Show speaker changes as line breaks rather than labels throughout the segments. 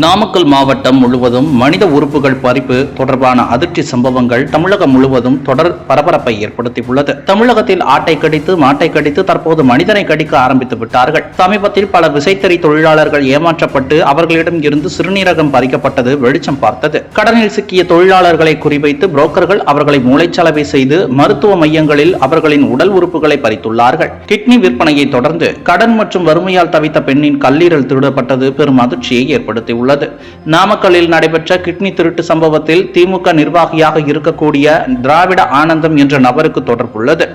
நாமக்கல் மாவட்டம் முழுவதும் மனித உறுப்புகள் பறிப்பு தொடர்பான அதிர்ச்சி சம்பவங்கள் தமிழகம் முழுவதும் தொடர் பரபரப்பை ஏற்படுத்தியுள்ளது. தமிழகத்தில் ஆட்டை கடித்து மாட்டை கடித்து தற்போது மனிதனை கடிக்க ஆரம்பித்து விட்டார்கள். சமீபத்தில் பல விசைத்தறி தொழிலாளர்கள் ஏமாற்றப்பட்டு அவர்களிடம் இருந்து சிறுநீரகம் பறிக்கப்பட்டது வெளிச்சம் பார்த்தது. கடனில் சிக்கிய தொழிலாளர்களை குறிவைத்து புரோக்கர்கள் அவர்களை மூளைச்சலவை செய்து மருத்துவ மையங்களில் அவர்களின் உடல் உறுப்புகளை பறித்துள்ளார்கள். கிட்னி விற்பனையை தொடர்ந்து கடன் மற்றும் வறுமையால் தவித்த பெண்ணின் கல்லீரல் திருடப்பட்டது பெரும் அதிர்ச்சியை ஏற்படுத்தியுள்ளது. நாமக்கல்லில் நடைபெற்ற கிட்னி திருட்டு சம்பவத்தில் திமுக நிர்வாகியாக இருக்கக்கூடிய திராவிட ஆனந்தம் என்ற நபருக்கு தொடர்புள்ளது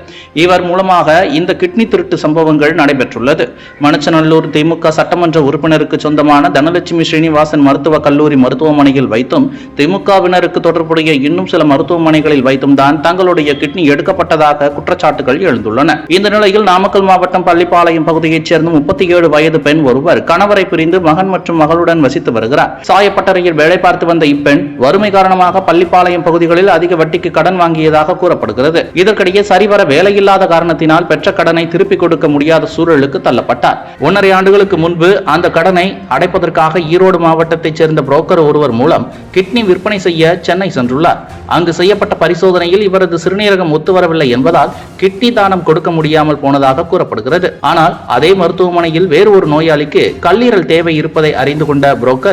இவர் மூலமாக இந்த கிட்னி திருட்டு சம்பவங்கள் நடைபெற்றுள்ளது. மனுச்சநல்லூர் திமுக சட்டமன்ற உறுப்பினருக்கு சொந்தமான தனலட்சுமி ஸ்ரீனிவாசன் மருத்துவக் கல்லூரி மருத்துவமனையில் வைத்தும் திமுகவினருக்கு தொடர்புடைய இன்னும் சில மருத்துவமனைகளில் வைத்தும் தான் தங்களுடைய கிட்னி எடுக்கப்பட்டதாக குற்றச்சாட்டுகள் எழுந்துள்ளன. இந்த நிலையில் நாமக்கல் மாவட்டம் பள்ளிப்பாளையம் பகுதியைச் சேர்ந்த முப்பத்தி ஏழு வயது பெண் ஒருவர் கணவரை பிரிந்து மகன் மற்றும் மகளுடன் வசித்து வருகிறார். சாயப்பட்டறையில் வேலை பார்த்து வந்த இப்பெண் வறுமை காரணமாக பள்ளிப்பாளையம் பகுதிகளில் அதிக வட்டிக்கு கடன் வாங்கியதாக கூறப்படுகிறது. இதற்கிடையே சரிவர வேலையில்லாத காரணத்தினால் பெற்ற கடனை திருப்பிக் கொடுக்க முடியாத சூழலுக்கு தள்ளப்பட்டார். ஒன்றரை ஆண்டுகளுக்கு முன்பு அந்த கடனை அடைப்பதற்காக ஈரோடு மாவட்டத்தைச் சேர்ந்த புரோக்கர் ஒருவர் மூலம் கிட்னி விற்பனை செய்ய சென்னை சென்றுள்ளார். அங்கு செய்யப்பட்ட பரிசோதனையில் இவரது சிறுநீரகம் ஒத்துவரவில்லை என்பதால் கிட்னி தானம் கொடுக்க முடியாமல் போனதாக கூறப்படுகிறது. ஆனால் அதே மருத்துவமனையில் வேறு ஒரு நோயாளிக்கு கல்லீரல் தேவை இருப்பதை அறிந்து கொண்ட புரோக்கர்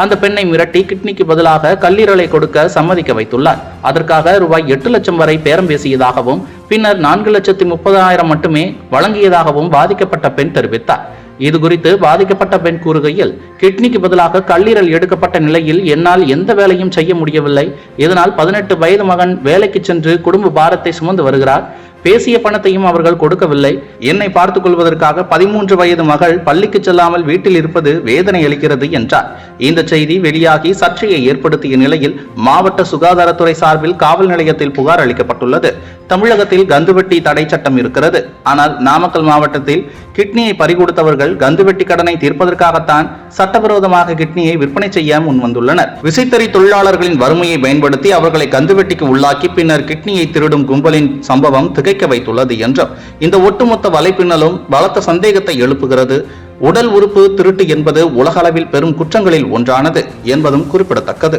அந்த பெண்ணை மிரட்டி கிட்னிக்கு பதிலாக கல்லீரலை கொடுக்க சம்மதிக்க வைத்துள்ளார். அதற்காக ரூபாய் எட்டு லட்சம் வரை பேரம் பேசியதாகவும் பின்னர் நான்கு லட்சத்தி முப்பதாயிரம் மட்டுமே வழங்கியதாகவும் பாதிக்கப்பட்ட பெண் தெரிவித்தார். இது குறித்து பாதிக்கப்பட்ட பெண் கூறுகையில் கிட்னிக்கு பதிலாக கல்லீரல் எடுக்கப்பட்ட நிலையில் என்னால் எந்த வேலையும் செய்ய முடியவில்லை. இதனால் பதினெட்டு வயது மகன் வேலைக்கு சென்று குடும்ப பாரத்தை சுமந்து வருகிறார். பேசிய பணத்தையும் அவர்கள் கொடுக்கவில்லை. என்னை பார்த்துக் கொள்வதற்காக பதிமூன்று வயது மகள் பள்ளிக்கு செல்லாமல் வீட்டில் இருப்பது வேதனை அளிக்கிறது என்றார். இந்த செய்தி வெளியாகி சர்ச்சையை ஏற்படுத்திய நிலையில் மாவட்ட சுகாதாரத்துறை சார்பில் காவல் நிலையத்தில் புகார் அளிக்கப்பட்டுள்ளது. தமிழகத்தில் கந்துவெட்டி தடை சட்டம் இருக்கிறது. ஆனால் நாமக்கல் மாவட்டத்தில் கிட்னியை பறிகொடுத்தவர்கள் கந்துவெட்டி கடனை தீர்ப்பதற்காகத்தான் சட்டவிரோதமாக கிட்னியை விற்பனை செய்ய முன்வந்துள்ளனர். விசைத்தறி தொழிலாளர்களின் வறுமையை பயன்படுத்தி அவர்களை கந்துவெட்டிக்கு உள்ளாக்கி பின்னர் கிட்னியை திருடும் கும்பலின் சம்பவம் திகைக்க வைத்துள்ளது என்றும் இந்த ஒட்டுமொத்த வலைப்பின்னலும் பலத்த சந்தேகத்தை எழுப்புகிறது. உடல் உறுப்பு திருட்டு என்பது உலகளவில் பெரும் குற்றங்களில் ஒன்றானது என்பதும் குறிப்பிடத்தக்கது.